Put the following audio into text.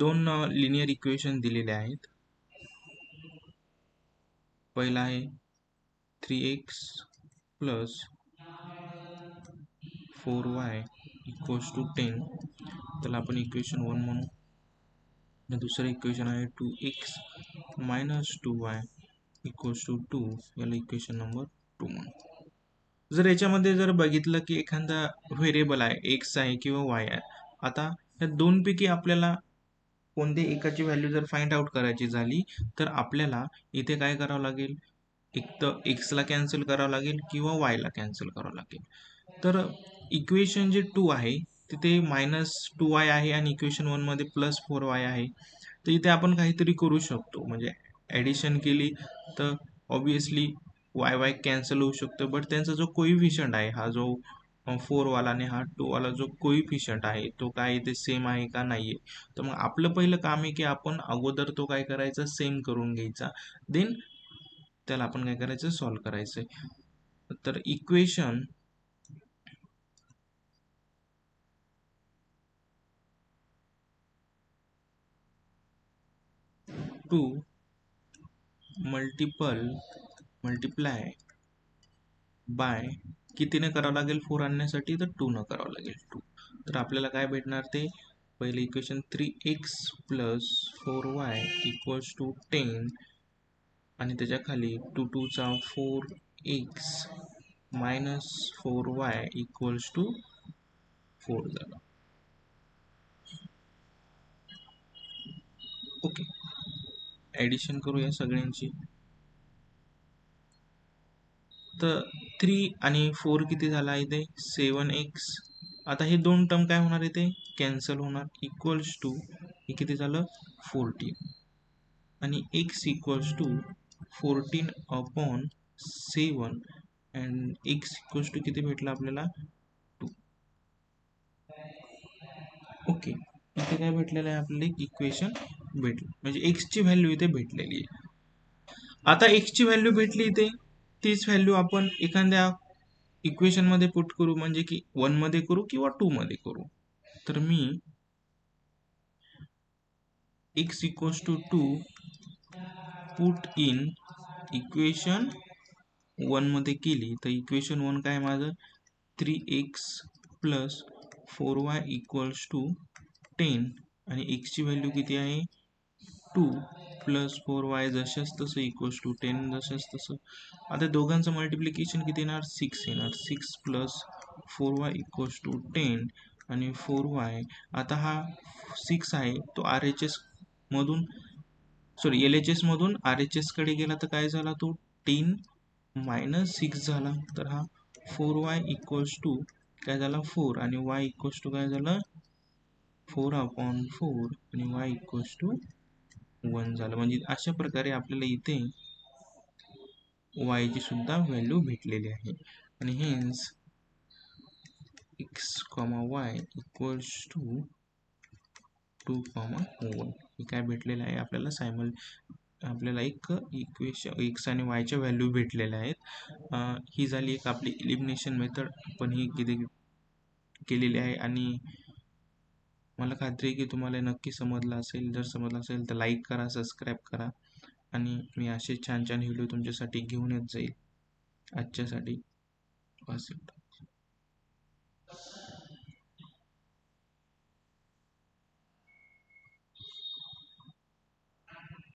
दोन linear equation दिलेले आहेत. पहिला आहे three x plus four y equals to ten त्याला आपण इक्वेशन वन म्हणू. आणि दुसरं इक्वेशन आहे two x minus two y equals to two याला इक्वेशन नंबर टू म्हणू. जर याच्यामध्ये जर बघितलं की एखादा व्हेरिएबल आहे एक्स आहे किंवा वाय आहे आता या दोनपैकी आपल्याला कोणते एकाची व्हॅल्यू जर फाइंड आउट करायची झाली तर आपल्याला इथे काय करावं लागेल? एक तर एक्सला कॅन्सल करावं लागेल किंवा वायला कॅन्सल करावं लागेल. तर इक्वेशन जे टू आहे तिथे मायनस टू वाय आहे आणि इक्वेशन वनमध्ये प्लस फोर वाय आहे. तर इथे आपण काहीतरी करू शकतो. म्हणजे ॲडिशन केली तर ऑब्वियसली वाय वाय कॅन्सल होऊ शकतो. बट त्यांचा जो कोइफिशंट आहे हा जो फोरवाला आणि हा टूवाला जो कोइफिशियंट आहे तो काय इथे सेम आहे का नाही आहे तर मग आपलं पहिलं काम आहे की आपण अगोदर तो काय करायचा सेम करून घ्यायचा. देन त्याला आपण काय करायचं सॉल्व करायचं तर equation two multiple multiply by कितीने करावं लागेल? फोर आणण्यासाठी तर टू न करावं लागेल. टू. तर आपल्याला काय भेटणार ते? पहिले equation three x plus four y equals to ten आणि त्याच्याखाली two टूचा four x minus four y equals to four झाला. ओके ॲडिशन करूया सगळ्यांची. तर थ्री आणि फोर किती झाला इथे? सेवन एक्स आता हे दोन टर्म काय होणार इथे? कॅन्सल होणार. इक्वल्स टू हे किती झालं? फोर्टीन आणि x equals to fourteen upon seven and x equals to किती भेटलं आपल्याला? टू ओके इथे काय भेटलेलं आहे आपल्याला? एक इक्वेशन भेटलं. म्हणजे एक्सची व्हॅल्यू इथे भेटलेली आहे. आता एक्सची व्हॅल्यू भेटली इथे? तीच व्हॅल्यू आपण एखाद्या इक्वेशनमध्ये पुट करू म्हणजे की वनमध्ये करू किंवा टूमध्ये करू. तर मी x equals to two put in equation वनमध्ये केली तर इक्वेशन वन काय माझं? Three x plus four y equals to ten आणि एक्सची व्हॅल्यू किती आहे? टू प्लस फोर वाय जशाच तसं इक्वल्स टू टेन जशाच तसं. आता दोघांचं मल्टिप्लिकेशन किती येणार? सिक्स येणार. Six plus four y equals to ten आणि फोर वाय आता हा सिक्स आहे तो आर एच एसमधून सॉरी एल एच एसमधून आर एच एसकडे गेला तर काय झाला तो? टेन मायनस सिक्स झाला. तर हा फोर वाय इक्वल्स टू काय झाला? फोर आणि वाय इक्वल्स टू काय झालं? फोर अपॉन फोर आणि वाय इक्वल्स टू वन झालं. म्हणजे अशा प्रकारे आपल्याला इथे वायची सुद्धा व्हॅल्यू भेटलेली आहे. आणि hence x comma y equals to two comma one हे काय भेटलेलं आहे? आपल्याला सायमल आपल्याला एक इक्वेशन एक्स आणि वायच्या व्हॅल्यू भेटलेल्या आहेत. ही झाली एक आपली इलिमिनेशन मेथड पण ही किती केलेली आहे. आणि मला खात्री आहे की तुम्हाला नक्की समजलं असेल जर समजलं असेल तर लाईक करा सबस्क्राईब करा आणि मी असे छान छान व्हिडिओ तुमच्यासाठी घेऊन येत जाईल. आजच्यासाठी बस